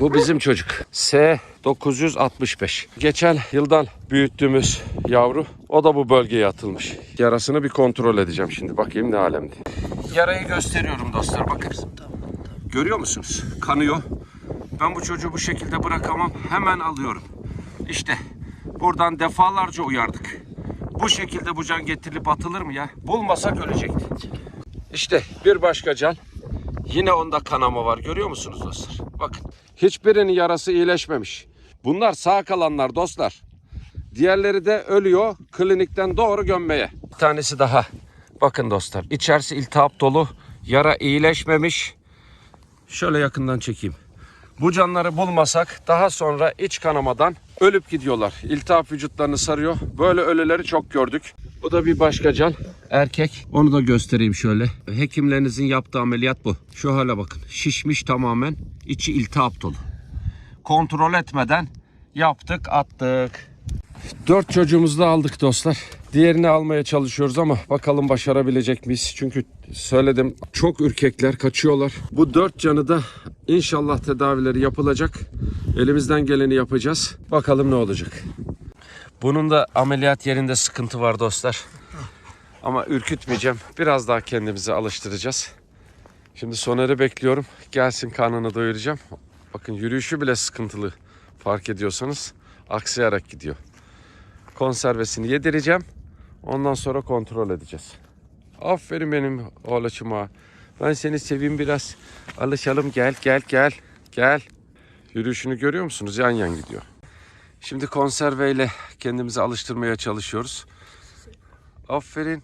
Bu bizim çocuk. S 965. Geçen yıldan büyüttüğümüz yavru. O da bu bölgeye atılmış. Yarasını bir kontrol edeceğim şimdi. Bakayım ne alemdi. Yarayı gösteriyorum dostlar. Bakın. Görüyor musunuz? Kanıyor. Ben bu çocuğu bu şekilde bırakamam. Hemen alıyorum. İşte buradan defalarca uyardık. Bu şekilde bu can getirilip atılır mı ya? Bulmasak ölecekti. İşte bir başka can. Yine onda kanama var. Görüyor musunuz dostlar? Bakın. Hiçbirinin yarası iyileşmemiş. Bunlar sağ kalanlar dostlar. Diğerleri de ölüyor klinikten doğru gömmeye. Bir tanesi daha. Bakın dostlar. İçerisi iltihap dolu. Yara iyileşmemiş. Şöyle yakından çekeyim. Bu canları bulmasak daha sonra iç kanamadan ölüp gidiyorlar. İltihap vücutlarını sarıyor. Böyle ölüleri çok gördük. Bu da bir başka can. Erkek. Onu da göstereyim şöyle. Hekimlerinizin yaptığı ameliyat bu. Şu hale bakın. Şişmiş tamamen. İçi iltihap dolu. Kontrol etmeden yaptık attık. Dört çocuğumuzu da aldık dostlar. Diğerini almaya çalışıyoruz ama bakalım başarabilecek miyiz? Çünkü söyledim çok ürkekler, kaçıyorlar. Bu dört canı da inşallah tedavileri yapılacak. Elimizden geleni yapacağız. Bakalım ne olacak. Bunun da ameliyat yerinde sıkıntı var dostlar. Ama ürkütmeyeceğim. Biraz daha kendimizi alıştıracağız. Şimdi Soner'i bekliyorum. Gelsin karnını doyuracağım. Bakın yürüyüşü bile sıkıntılı. Fark ediyorsanız aksayarak gidiyor konservesini yedireceğim. Ondan sonra kontrol edeceğiz. Aferin benim oğlaçıma. Ben seni seveyim biraz. Alışalım gel gel gel. Gel. Yürüyüşünü görüyor musunuz? Yan yan gidiyor. Şimdi konserveyle kendimizi alıştırmaya çalışıyoruz. Aferin.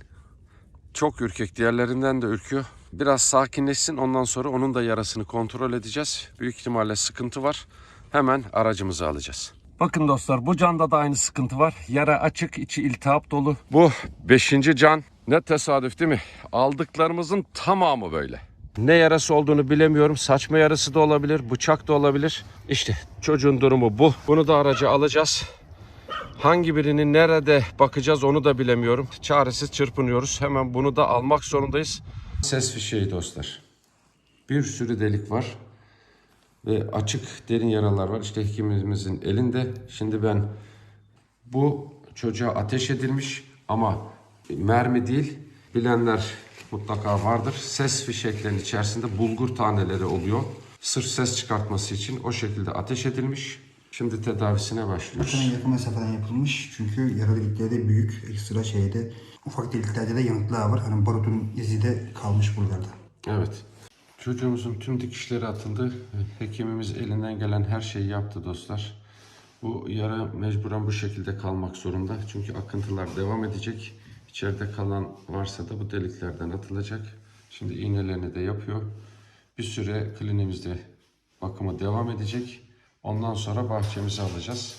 Çok ürkek. Diğerlerinden de ürküyor. Biraz sakinleşsin. Ondan sonra onun da yarasını kontrol edeceğiz. Büyük ihtimalle sıkıntı var. Hemen aracımızı alacağız. Bakın dostlar bu canda da aynı sıkıntı var. Yara açık, içi iltihap dolu. Bu beşinci can. Ne tesadüf değil mi? Aldıklarımızın tamamı böyle. Ne yarası olduğunu bilemiyorum. Saçma yarası da olabilir, bıçak da olabilir. İşte çocuğun durumu bu. Bunu da araca alacağız. Hangi birini nerede bakacağız onu da bilemiyorum. Çaresiz çırpınıyoruz. Hemen bunu da almak zorundayız. Ses fişeği dostlar. Bir sürü delik var ve açık derin yaralar var. İşte hekimimizin elinde. Şimdi ben bu çocuğa ateş edilmiş ama mermi değil. Bilenler mutlaka vardır. Ses fişeklerinin içerisinde bulgur taneleri oluyor. Sırf ses çıkartması için o şekilde ateş edilmiş. Şimdi tedavisine başlıyoruz. Muhtemelen yakın mesafeden yapılmış. Çünkü yara delikleri de büyük. Ekstra şeyde ufak deliklerde de yanıklar var. Hani barutun izi de kalmış buralarda. Evet. Çocuğumuzun tüm dikişleri atıldı. Hekimimiz elinden gelen her şeyi yaptı dostlar. Bu yara mecburen bu şekilde kalmak zorunda. Çünkü akıntılar devam edecek. İçeride kalan varsa da bu deliklerden atılacak. Şimdi iğnelerini de yapıyor. Bir süre klinimizde bakımı devam edecek. Ondan sonra bahçemize alacağız.